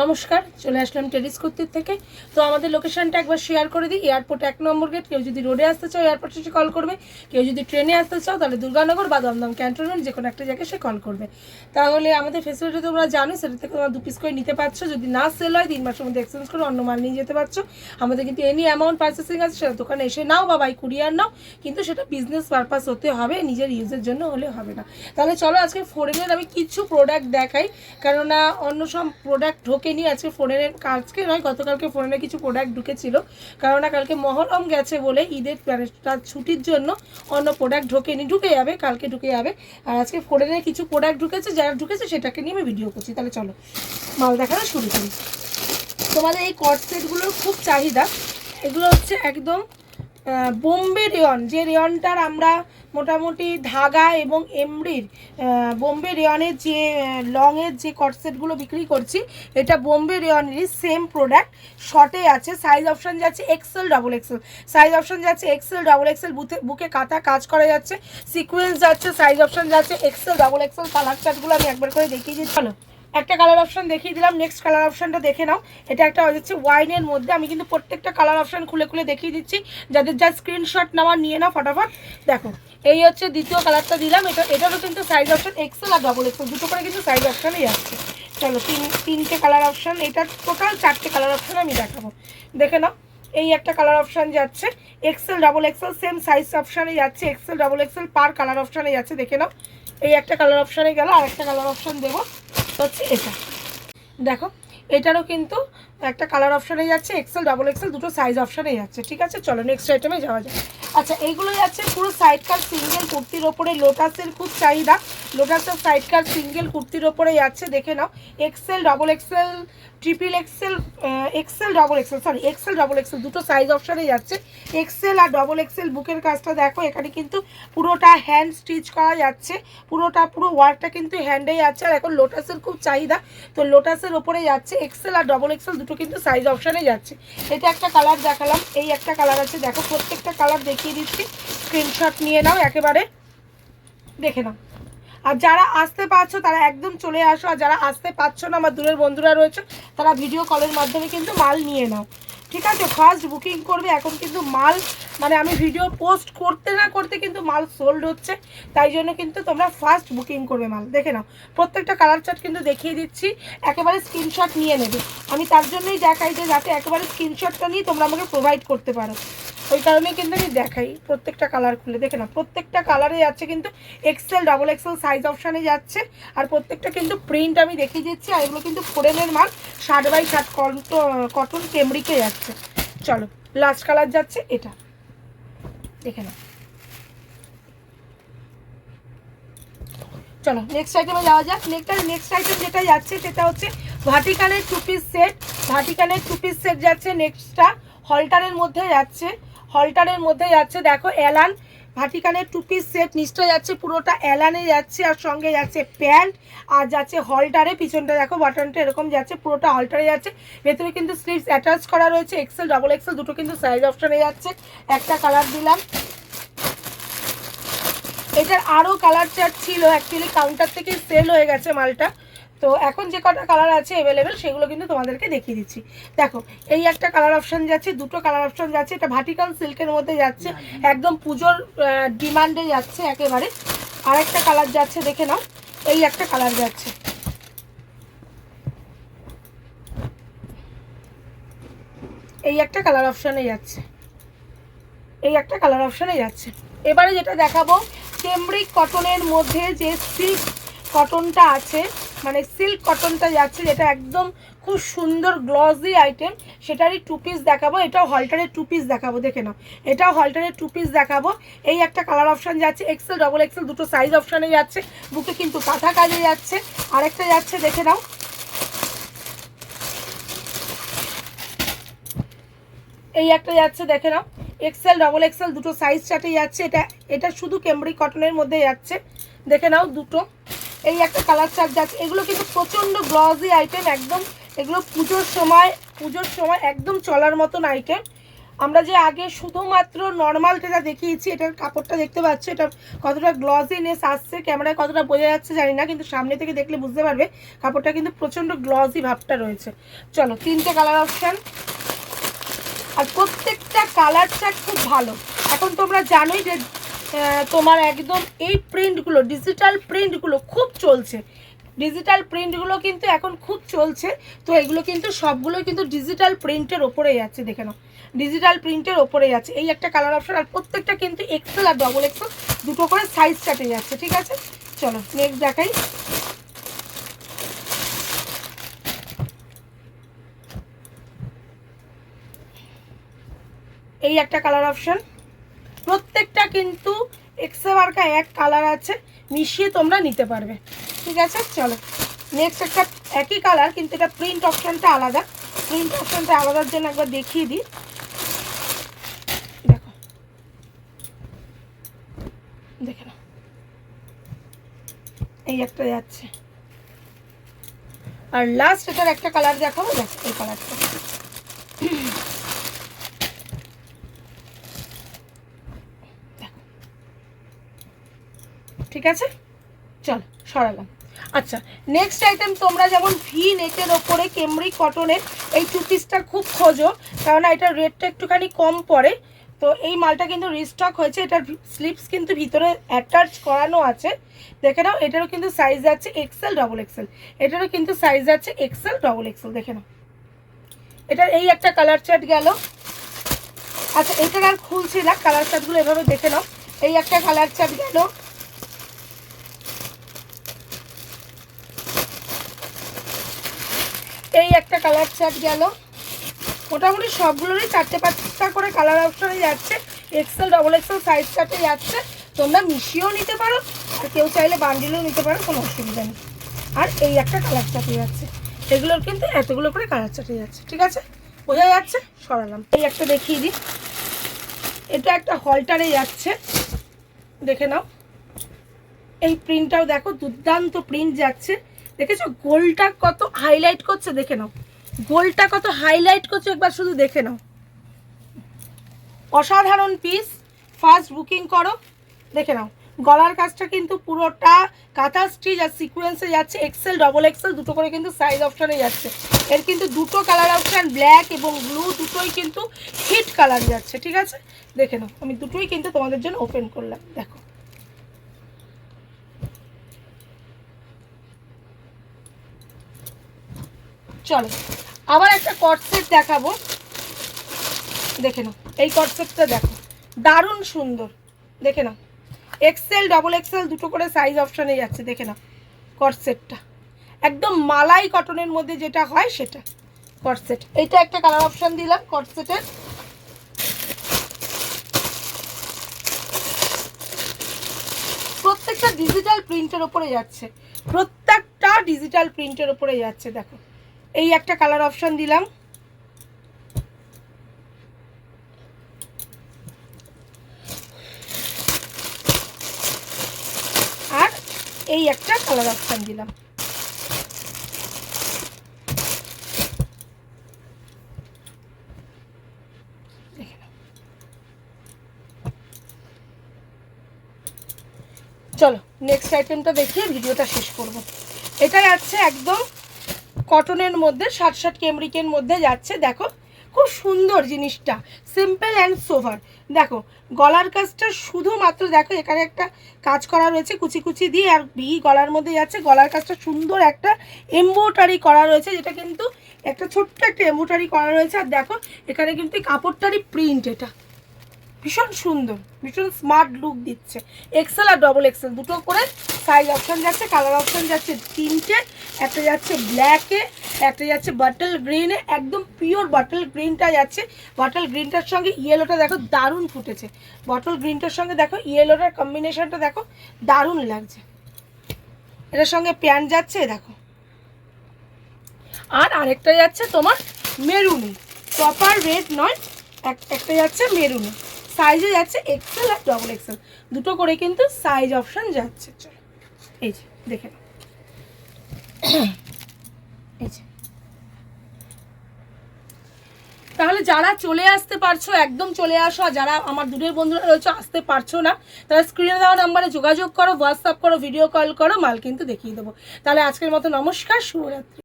নমস্কার, চলে আসলাম টেরিস থেকে। তো আমাদের লোকেশনটা একবার শেয়ার করে দিই। এয়ারপোর্ট এক নম্বর গেট কেউ যদি রোডে আসতে চাও, এয়ারপোর্টে সে কল করবে। কেউ যদি ট্রেনে আসতে চাও, তাহলে দুর্গানগর বা দমদম ক্যান্টনমেন্ট যে কোনো একটা জায়গায় সে কল করবে। তাহলে আমাদের ফেসিলিটি তোমরা জানো, সেটা থেকে তোমরা দু পিস করে নিতে পারছ। যদি না সেল হয়, তিন মাসের মধ্যে এক্সচেঞ্জ করে অন্য মাল নিয়ে যেতে পারছ। আমাদের কিন্তু এনি অ্যামাউন্ট পারচেসিং আছে, সেটা দোকানে এসে নাও বা বাই কুরিয়ার নাও। কিন্তু সেটা বিজনেস পারপাস হতে হবে, নিজের ইউজের জন্য হলে হবে না। তাহলে চলো আজকে ফোরেনের আমি কিছু প্রোডাক্ট দেখাই। কেননা অন্য সব প্রোডাক্ট ঢোকেনি আজকে ফোরেনের কাজকে নয়, গতকালকে ফোরেনের কিছু প্রোডাক্ট ঢুকেছিল। কেননা কালকে মহরম গেছে বলে ঈদের মানে তার ছুটির জন্য অন্য প্রোডাক্ট ঢোকেনি। ঢুকে যাবে, কালকে ঢুকে যাবে। আর আজকে ফোরেনের কিছু প্রোডাক্ট ঢুকেছে, যারা ঢুকেছে সেটাকে নিয়ে আমি ভিডিও করছি। তাহলে চলো, মাল দেখানো শুরু করি। তোমাদের এই কট সেটগুলোর খুব চাহিদা। এগুলো হচ্ছে একদম বোম্বে রেয়ন যে রেয়নটার আমরা মোটামুটি ধাগা এবং আহ, বোম্বে রেয়নের যে লংয়ের যে কটসেটগুলো বিক্রি করছি এটা বোম্বে রেয়নেরই সেম প্রোডাক্ট শর্টে আছে সাইজ অপশান যাচ্ছে XL double XL size option যাচ্ছে এক্সেল ডাবল এক্সেল বুথে বুকে কাটা কাজ করা যাচ্ছে সিকোয়েন্স যাচ্ছে সাইজ অপশান যাচ্ছে এক্সেল ডাবল এক্সেল কালার চার্টগুলো আমি একবার করে দেখিয়ে দিই চলো। একটা কালার অপশন দেখিয়ে দিলাম নেক্সট কালার অপশনটা দেখে নাও। এটা একটা হচ্ছে ওয়াইনের মধ্যে, আমি কিন্তু প্রত্যেকটা কালার অপশন খুলে খুলে দেখিয়ে দিচ্ছি। যাদের যা স্ক্রিনশট নেওয়ার, নিয়ে নাও ফটাফট। দেখো, এই হচ্ছে দ্বিতীয় কালারটা দিলাম। এটা, এটারও কিন্তু সাইজ অপশন এক্সেল আর ডবল এক্সেল দুটো করে কিন্তু সাইজ অপশানই যাচ্ছে চলো, তিন, তিনটে কালার অপশন এটা টোটাল চারটে কালার অপশন আমি দেখাবো। দেখে নাও, এই একটা কালার অপশন যাচ্ছে। XL double XL same size অপশানে যাচ্ছে। XL double XL per colour অপশানে যাচ্ছে। দেখে নাও, এই একটা কালার অপশানে গেল আর একটা কালার অপশন দেবো। হচ্ছে এটা। দেখো এটারও কিন্তু একটা কালার অপশানে যাচ্ছে এক্সেল ডাবল এক্সেল দুটো সাইজ অপশানে যাচ্ছে, ঠিক আছে? চলো নেক্সট আইটেমে যাওয়া যায় আচ্ছা এইগুলো যাচ্ছে পুরো সাইড কার সিঙ্গেল কুর্তির ওপরে লোটাসের খুব চাহিদা। লোটাসের সাইড কার সিঙ্গেল কুর্তির ওপরে যাচ্ছে, দেখে নাও। XL double XL triple XL XL double XL sorry XL double XL দুটো সাইজ অপশানে যাচ্ছে। এক্সেল আর ডবল এক্সেল বুকের কাজটা দেখো, এখানে কিন্তু পুরোটা হ্যান্ড স্টিচ করা যাচ্ছে। পুরোটা, পুরো ওয়ার্কটা কিন্তু হ্যান্ডেই যাচ্ছে। আর এখন লোটাসের খুব চাহিদা। তো লোটাসের ওপরে যাচ্ছে এক্সেল আর ডবল এক্সেল দুটো কিন্তু সাইজ অপশানে যাচ্ছে। এটা একটা কালার দেখালাম, এই একটা কালার আছে। দেখো, প্রত্যেকটা কালার দেখিয়ে দিচ্ছি। স্ক্রিনশট নিয়ে নাও, একেবারে দেখে নাও। আর যারা আসতে পারছ, তারা একদম চলে আসো। আর যারা আসতে পারছ না, আমার দূরের বন্ধুরা রয়েছে, তারা ভিডিও কলের মাধ্যমে কিন্তু মাল নিয়ে নাও। ঠিক আছে? ফার্স্ট বুকিং করবে, এখন কিন্তু মাল মানে আমি ভিডিও পোস্ট করতে না করতে কিন্তু মাল সোল্ড হচ্ছে। তাই জন্য কিন্তু তোমরা ফার্স্ট বুকিং করবে মাল। দেখে নাও, প্রত্যেকটা কালার চার্ট কিন্তু দেখিয়ে দিচ্ছি। একেবারে স্ক্রিনশট নিয়ে নেবে। আমি তার জন্যই দেখাই যে যাতে একেবারে স্ক্রিনশটটা নিয়ে তোমরা আমাকে প্রোভাইড করতে পারো। ওই কারণে কিন্তু আমি দেখাই। প্রত্যেকটা কালার খুলে। দেখে না প্রত্যেকটা কালারে যাচ্ছে কিন্তু এক্সেল ডাবল এক্সেল সাইজ অপশানে যাচ্ছে। আর প্রত্যেকটা কিন্তু প্রিন্ট আমি দেখিয়ে দিচ্ছি, আর এগুলো কিন্তু ফোরেনের মাল ষাট বাই ষাট কটন কেমরিকে যাচ্ছে। চলো লাস্ট কালার যাচ্ছে এটা। দেখে নাও। চলো নেক্সট আইটেমে যাওয়া যাক। নেক্সট নেক্সট আইটেম যেটা যাচ্ছে সেটা হচ্ছে ভাটিকানের টু পিস সেট ভাটিকানের টু পিস সেট যাচ্ছে। নেক্সটটা হলটারের মধ্যে যাচ্ছে। হলটারের মধ্যে যাচ্ছে। দেখো অ্যালান ভাটিকানের টু পিস সেট নিচটা যাচ্ছে, পুরোটা অ্যালানে যাচ্ছে আর সঙ্গে যাচ্ছে প্যান্ট আর যাচ্ছে হলটারে। পিছনটা দেখো বাটনটা এরকম যাচ্ছে, পুরোটা হলটারে যাচ্ছে। ভেতরে কিন্তু স্লিভস অ্যাটাচ করা রয়েছে এক্সেল ডবল এক্সেল দুটো কিন্তু সাইজ অপশনে যাচ্ছে। একটা কালার দিলাম। এটার আরও কালার চার্ট ছিল অ্যাকচুয়ালি কাউন্টার থেকে সেল হয়ে গেছে মালটা। তো এখন যে কটা কালার আছে অ্যাভেলেবেল সেগুলো কিন্তু তোমাদেরকে দেখিয়ে দিচ্ছি। দেখো, এই একটা কালার অপশান যাচ্ছে, দুটো কালার অপশান যাচ্ছে, এটা ভার্টিকাল সিল্কের মধ্যে যাচ্ছে, একদম পুজোর ডিমান্ডে যাচ্ছে একেবারে। আরেকটা কালার যাচ্ছে, দেখে নাও, এই একটা কালার যাচ্ছে। এই একটা কালার অপশানে যাচ্ছে। এই একটা কালার অপশানে যাচ্ছে। এবারে যেটা দেখাবো কেমব্রিক কটনের মধ্যে যে সিল্ক কটনটা আছে মানে সিল্ক কটনটা যাচ্ছে, যেটা একদম খুব সুন্দর গ্লসি আইটেম সেটারই টু পিস দেখাবো, এটাও হলটারের টু পিস দেখাবো, দেখে নাও। এটাও হলটারের টু পিস দেখাবো। এই একটা কালার অপশান যাচ্ছে এক্সেল ডবল এক্সেল দুটো সাইজ অপশানে যাচ্ছে বুকে কিন্তু কাঁথা কাজে যাচ্ছে। আরেকটা যাচ্ছে, দেখে নাও। এই একটা যাচ্ছে, দেখে নাও। এক্সেল ডবল এক্সেল দুটো সাইজ চাটে যাচ্ছে, এটা এটা শুধু কেমব্রিক কটনের মধ্যে যাচ্ছে। দেখে নাও, দুটো। এই একটা কালার চার্ট যাচ্ছে এগুলো কিন্তু প্রচণ্ড গ্লসি আইটেম একদম এগুলো পুজোর সময় পুজোর সময় একদম চলার মতন আইটেম আমরা যে আগে শুধুমাত্র নর্মাল যেটা দেখিয়েছি, এটার কাপড়টা দেখতে পাচ্ছ, এটা কতটা গ্লজিনেস আসছে ক্যামেরায় কতটা বোঝা যাচ্ছে জানি না, কিন্তু সামনে থেকে দেখলে বুঝতে পারবে কাপড়টা কিন্তু প্রচণ্ড গ্লজি ভাবটা রয়েছে। চলো, তিনটে কালার অপশান আর প্রত্যেকটা কালারটা খুব ভালো। এখন তোমরা জানোই যে তোমার একদম এই প্রিন্টগুলো ডিজিটাল প্রিন্টগুলো খুব চলছে। ডিজিটাল প্রিন্টগুলো কিন্তু এখন খুব চলছে। তো এগুলো কিন্তু সবগুলোই কিন্তু ডিজিটাল প্রিন্টের ওপরেই যাচ্ছে দেখে নাও। ডিজিটাল প্রিন্টের ওপরে যাচ্ছে এই একটা কালার অপশন আর প্রত্যেকটা কিন্তু এক্সেল আর ডবল এক্সেল দুটো করে সাইজ চাটে যাচ্ছে, ঠিক আছে? চলো নেক্সট দেখাই। এই একটা কালার অপশন প্রত্যেকটা কিন্তু মার্কা এক কালার আছে, মিশিয়ে তোমরা নিতে পারবে। ঠিক আছে? চলো। নেক্সট একটা একই কালার, কিন্তু এটা প্রিন্ট অপশনটা আলাদা। প্রিন্ট অপশনটা আলাদার জন্য একবার দেখিয়ে দিই। দেখো। দেখে নাও। এই একটা যাচ্ছে। আর লাস্ট এটার একটা কালার দেখাবো। দেখো এই কালারটা। ঠিক আছে? চল, সরালাম। আচ্ছা নেক্সট আইটেম তোমরা যেমন ভি নেটের ওপরে কেমরি কটনের এই টু পিসটা খুব খোঁজো কারণ এটার রেটটা একটুখানি কম পড়ে। তো এই মালটা কিন্তু রিস্টক হয়েছে, এটার স্লিপস কিন্তু ভিতরে অ্যাটাচ করানো আছে। দেখে নাও, এটারও কিন্তু সাইজ আছে এক্সেল ডবল এক্সেল এটারও কিন্তু সাইজ আছে এক্সেল ডবল এক্সেল দেখে নাও। এটার এই একটা কালার চার্ট গেল। আচ্ছা এটার আর খুলছি না কালার চার্টগুলো এভাবে দেখে নাও। এই একটা কালার চার্ট গেল। এই একটা কালার চার্ট গেল। মোটামুটি সবগুলোরই চারটে পাঁচটা করে কালার অপশনে যাচ্ছে। এক্সেল ডবল এক্সেল সাইজ চার্টে যাচ্ছে। তোমরা মিশিয়েও নিতে পারো, আর কেউ চাইলে বান্ডিলও নিতে পারো, কোনো অসুবিধা নেই। আর এই একটা কালার চার্টে যাচ্ছে। এগুলোর কিন্তু এতগুলো করে কালার চার্টে যাচ্ছে, ঠিক আছে? বোঝা যাচ্ছে? সরালাম। এই একটা দেখিয়ে দিই। এটা একটা হলটারে যাচ্ছে। দেখে নাও। এই প্রিন্টটাও দেখো, দুর্দান্ত প্রিন্ট যাচ্ছে। দেখেছ? গোলটা কত হাইলাইট করছে, দেখে নাও। গোলটা কত হাইলাইট করছে, একবার শুধু দেখে নাও। অসাধারণ পিস ফার্স্ট বুকিং করো, দেখে নাও। গলার কাজটা কিন্তু পুরোটা কাঁথা স্টিচ আর সিকুয়েন্সে যাচ্ছে। এক্সেল ডবল এক্সেল দুটো করে কিন্তু সাইজ অপশানে যাচ্ছে। এর কিন্তু দুটো কালার অপশান ব্ল্যাক এবং ব্লু দুটোই কিন্তু হিট কালার যাচ্ছে, ঠিক আছে? দেখে নাও। আমি দুটোই কিন্তু তোমাদের জন্য ওপেন করলাম। দেখো। চলো, আবার একটা কটসেট দেখাবো। দেখে নাও, এই কটসেটটা দেখো, দারুণ সুন্দর। দেখে নাও এক্সেল ডবল এক্সেল দুটো করে সাইজ অপশানে যাচ্ছে দেখে নাও কটসেটটা একদম মালাই কটনের মধ্যে যেটা হয় সেটা কটসেট এইটা একটা কালার অপশান দিলাম কটসেটের প্রত্যেকটা ডিজিটাল প্রিন্টের ওপরে যাচ্ছে, প্রত্যেকটা ডিজিটাল প্রিন্টের ওপরে যাচ্ছে, দেখো। এই একটা কালার অপশন দিলাম। আর এই একটা কালার অপশন দিলাম। চলো নেক্সট আইটেমটা দেখিয়ে ভিডিওটা শেষ করব। এটাই যাচ্ছে একদম কটনের মধ্যে ষাট ষাট কেমরিকের মধ্যে যাচ্ছে, দেখো। খুব সুন্দর জিনিসটা সিম্পল অ্যান্ড সোভার দেখো, গলার কাজটা শুধুমাত্র, দেখো, এখানে একটা কাজ করা রয়েছে কুচি কুচি দিয়ে, আর ভি গলার মধ্যে যাচ্ছে, গলার কাজটা সুন্দর একটা এম্বোটারি করা রয়েছে, যেটা কিন্তু একটা ছোট্ট একটা এম্বোটারি করা রয়েছে, আর দেখো, এখানে কিন্তু কাপড়টারই প্রিন্ট এটা। ভীষণ সুন্দর, ভীষণ স্মার্ট লুক দিচ্ছে। এক্সেল আর ডবল এক্সেল দুটো করে সাইজ অপশন যাচ্ছে কালার অপশন যাচ্ছে তিনটে, একটা যাচ্ছে ব্ল্যাকে একটা যাচ্ছে বাটল গ্রিনে একদম পিওর বাটল গ্রিনটা যাচ্ছে। বাটল গ্রিনটার সঙ্গে ইয়েলোটা দেখো দারুণ ফুটেছে। বটল গ্রিনটার সঙ্গে দেখো ইয়েলোটার কম্বিনেশনটা দেখো দারুণ লাগছে। এটার সঙ্গে প্যান্ট যাচ্ছে, দেখো। আর আরেকটা যাচ্ছে তোমার মেরুনে প্রপার রেড নয় এক- একটা যাচ্ছে মেরুনে সাইজে যাচ্ছে এক্সেল আর ডবল এক্সেল দুটো করে কিন্তু সাইজ অপশন যাচ্ছে। চলো এই যে, দেখে এই যে। তাহলে যারা চলে আসতে পারছ, একদম চলে আসো, আর যারা আমার দূরের বন্ধুরা রয়েছে, আসতে পারছ না, তারা স্ক্রিনে দেওয়া নাম্বারে যোগাযোগ করো হোয়াটসঅ্যাপ করো ভিডিও কল করো, মাল কিন্তু দেখিয়ে দেবো। তাহলে আজকের মতো নমস্কার, শুভরাত্রি।